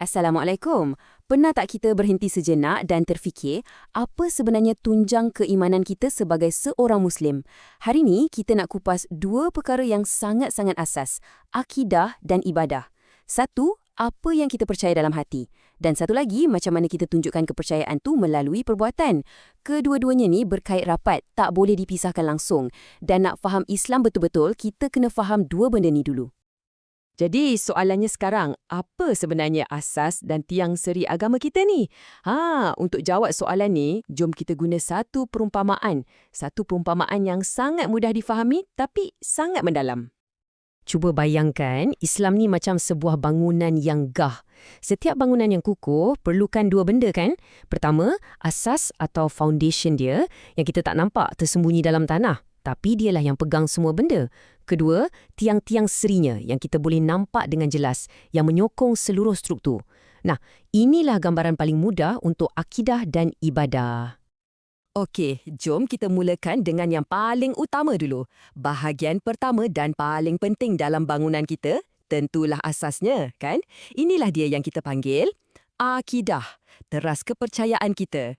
Assalamualaikum. Pernah tak kita berhenti sejenak dan terfikir apa sebenarnya tunjang keimanan kita sebagai seorang Muslim? Hari ini kita nak kupas dua perkara yang sangat-sangat asas, akidah dan ibadah. Satu, apa yang kita percaya dalam hati. Dan satu lagi, macam mana kita tunjukkan kepercayaan tu melalui perbuatan. Kedua-duanya ni berkait rapat, tak boleh dipisahkan langsung. Dan nak faham Islam betul-betul, kita kena faham dua benda ni dulu. Jadi soalannya sekarang, apa sebenarnya asas dan tiang seri agama kita ni? Ha, untuk jawab soalan ni, jom kita guna satu perumpamaan. Satu perumpamaan yang sangat mudah difahami tapi sangat mendalam. Cuba bayangkan, Islam ni macam sebuah bangunan yang gah. Setiap bangunan yang kukuh perlukan dua benda kan? Pertama, asas atau foundation dia yang kita tak nampak tersembunyi dalam tanah. Tapi dialah yang pegang semua benda. Kedua, tiang-tiang serinya yang kita boleh nampak dengan jelas yang menyokong seluruh struktur. Nah, inilah gambaran paling mudah untuk akidah dan ibadah. Okey, jom kita mulakan dengan yang paling utama dulu. Bahagian pertama dan paling penting dalam bangunan kita, tentulah asasnya, kan? Inilah dia yang kita panggil akidah, teras kepercayaan kita.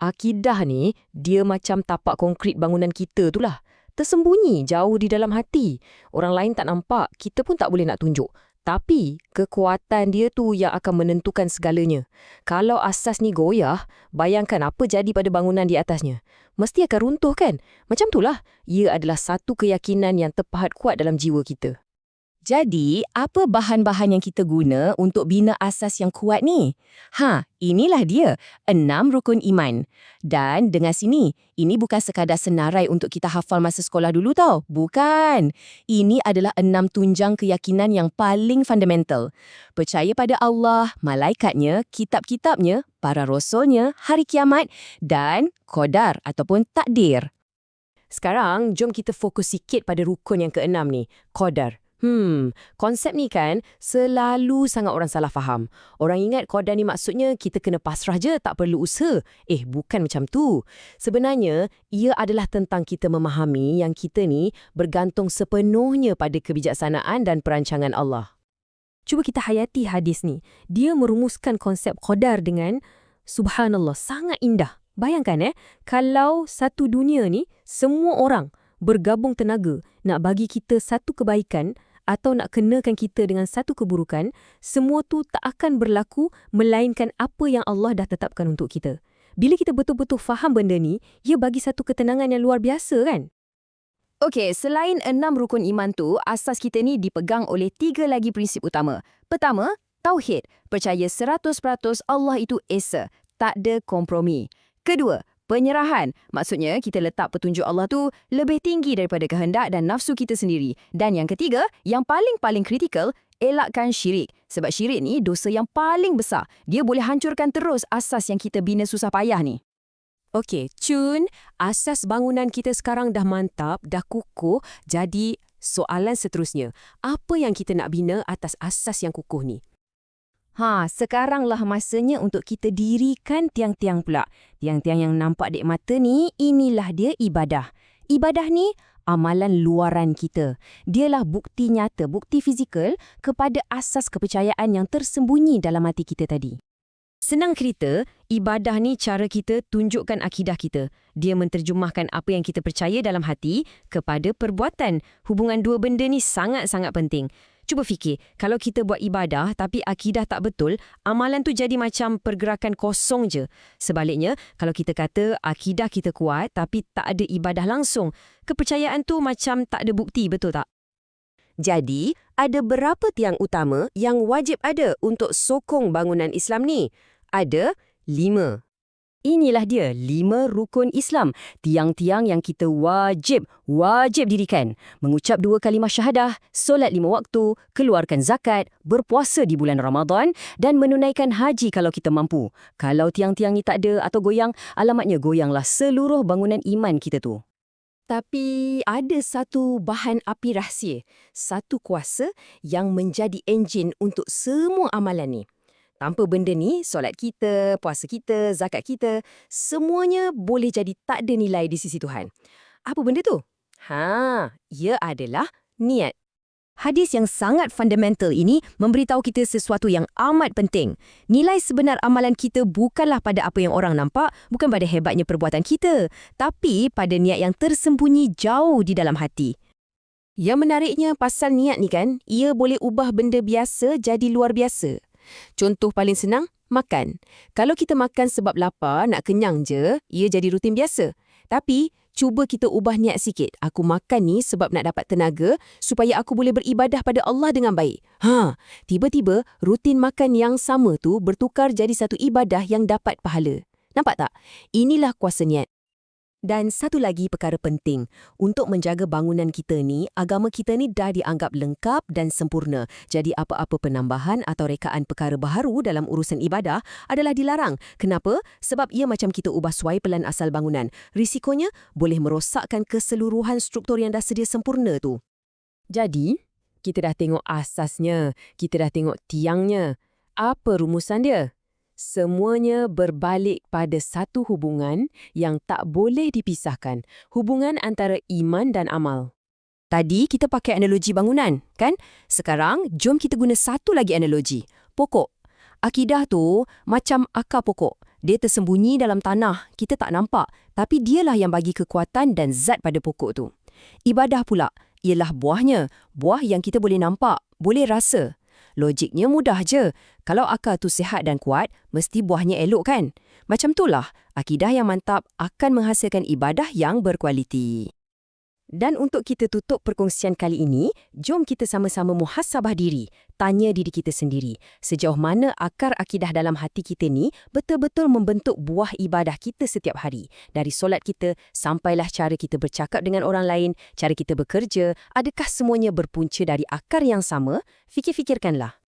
Akidah ni, dia macam tapak konkrit bangunan kita tu lah. Tersembunyi jauh di dalam hati. Orang lain tak nampak, kita pun tak boleh nak tunjuk. Tapi, kekuatan dia tu yang akan menentukan segalanya. Kalau asas ni goyah, bayangkan apa jadi pada bangunan di atasnya. Mesti akan runtuh kan? Macam itulah, ia adalah satu keyakinan yang terpahat kuat dalam jiwa kita. Jadi, apa bahan-bahan yang kita guna untuk bina asas yang kuat ni? Ha, inilah dia, enam rukun iman. Dan dengan sini, ini bukan sekadar senarai untuk kita hafal masa sekolah dulu tau. Bukan. Ini adalah enam tunjang keyakinan yang paling fundamental. Percaya pada Allah, malaikatnya, kitab-kitabnya, para rasulnya, hari kiamat, dan kodar ataupun takdir. Sekarang, jom kita fokus sikit pada rukun yang keenam ni, kodar. Hmm, konsep ni kan selalu sangat orang salah faham. Orang ingat qadar ni maksudnya kita kena pasrah je, tak perlu usaha. Eh, bukan macam tu. Sebenarnya, ia adalah tentang kita memahami yang kita ni bergantung sepenuhnya pada kebijaksanaan dan perancangan Allah. Cuba kita hayati hadis ni. Dia merumuskan konsep qadar dengan subhanallah, sangat indah. Bayangkan eh, kalau satu dunia ni semua orang bergabung tenaga nak bagi kita satu kebaikan, atau nak kenakan kita dengan satu keburukan, semua tu tak akan berlaku melainkan apa yang Allah dah tetapkan untuk kita. Bila kita betul-betul faham benda ni, ia bagi satu ketenangan yang luar biasa kan? Okey, selain enam rukun iman tu, asas kita ni dipegang oleh tiga lagi prinsip utama. Pertama, Tauhid. Percaya 100% Allah itu Esa. Tak ada kompromi. Kedua, Penyerahan, maksudnya kita letak petunjuk Allah tu lebih tinggi daripada kehendak dan nafsu kita sendiri. Dan yang ketiga, yang paling-paling kritikal, elakkan syirik. Sebab syirik ni dosa yang paling besar. Dia boleh hancurkan terus asas yang kita bina susah payah ni. Okey, Chun, asas bangunan kita sekarang dah mantap, dah kukuh. Jadi, soalan seterusnya, apa yang kita nak bina atas asas yang kukuh ni? Ha, sekaranglah masanya untuk kita dirikan tiang-tiang pula. Tiang-tiang yang nampak dek mata ni, inilah dia ibadah. Ibadah ni amalan luaran kita. Dialah bukti nyata, bukti fizikal kepada asas kepercayaan yang tersembunyi dalam hati kita tadi. Senang cerita, ibadah ni cara kita tunjukkan akidah kita. Dia menterjemahkan apa yang kita percaya dalam hati kepada perbuatan. Hubungan dua benda ni sangat-sangat penting. Cuba fikir, kalau kita buat ibadah tapi akidah tak betul, amalan tu jadi macam pergerakan kosong je. Sebaliknya, kalau kita kata akidah kita kuat tapi tak ada ibadah langsung, kepercayaan tu macam tak ada bukti, betul tak? Jadi, ada berapa tiang utama yang wajib ada untuk sokong bangunan Islam ni? Ada lima. Inilah dia lima rukun Islam, tiang-tiang yang kita wajib, wajib dirikan. Mengucap dua kalimah syahadah, solat lima waktu, keluarkan zakat, berpuasa di bulan Ramadan dan menunaikan haji kalau kita mampu. Kalau tiang-tiang ni tak ada atau goyang, alamatnya goyanglah seluruh bangunan iman kita tu. Tapi ada satu bahan api rahsia, satu kuasa yang menjadi enjin untuk semua amalan ni. Tanpa benda ni, solat kita, puasa kita, zakat kita, semuanya boleh jadi tak ada nilai di sisi Tuhan. Apa benda tu? Ha, ia adalah niat. Hadis yang sangat fundamental ini memberitahu kita sesuatu yang amat penting. Nilai sebenar amalan kita bukanlah pada apa yang orang nampak, bukan pada hebatnya perbuatan kita, tapi pada niat yang tersembunyi jauh di dalam hati. Yang menariknya pasal niat ni kan, ia boleh ubah benda biasa jadi luar biasa. Contoh paling senang, makan. Kalau kita makan sebab lapar, nak kenyang je, ia jadi rutin biasa. Tapi, cuba kita ubah niat sikit. Aku makan ni sebab nak dapat tenaga supaya aku boleh beribadah pada Allah dengan baik. Ha, tiba-tiba rutin makan yang sama tu bertukar jadi satu ibadah yang dapat pahala. Nampak tak? Inilah kuasa niat. Dan satu lagi perkara penting, untuk menjaga bangunan kita ni, agama kita ni dah dianggap lengkap dan sempurna. Jadi apa-apa penambahan atau rekaan perkara baharu dalam urusan ibadah adalah dilarang. Kenapa? Sebab ia macam kita ubah suai pelan asal bangunan. Risikonya boleh merosakkan keseluruhan struktur yang dah sedia sempurna tu. Jadi, kita dah tengok asasnya, kita dah tengok tiangnya. Apa rumusan dia? Semuanya berbalik pada satu hubungan yang tak boleh dipisahkan, hubungan antara iman dan amal. Tadi kita pakai analogi bangunan, kan? Sekarang, jom kita guna satu lagi analogi, pokok. Akidah tu macam akar pokok. Dia tersembunyi dalam tanah, kita tak nampak, tapi dialah yang bagi kekuatan dan zat pada pokok tu. Ibadah pula, ialah buahnya, buah yang kita boleh nampak, boleh rasa. Logiknya mudah je. Kalau akar tu sihat dan kuat, mesti buahnya elok kan? Macam itulah, akidah yang mantap akan menghasilkan ibadah yang berkualiti. Dan untuk kita tutup perkongsian kali ini, jom kita sama-sama muhasabah diri, tanya diri kita sendiri, sejauh mana akar akidah dalam hati kita ni betul-betul membentuk buah ibadah kita setiap hari. Dari solat kita, sampailah cara kita bercakap dengan orang lain, cara kita bekerja, adakah semuanya berpunca dari akar yang sama? Fikir-fikirkanlah.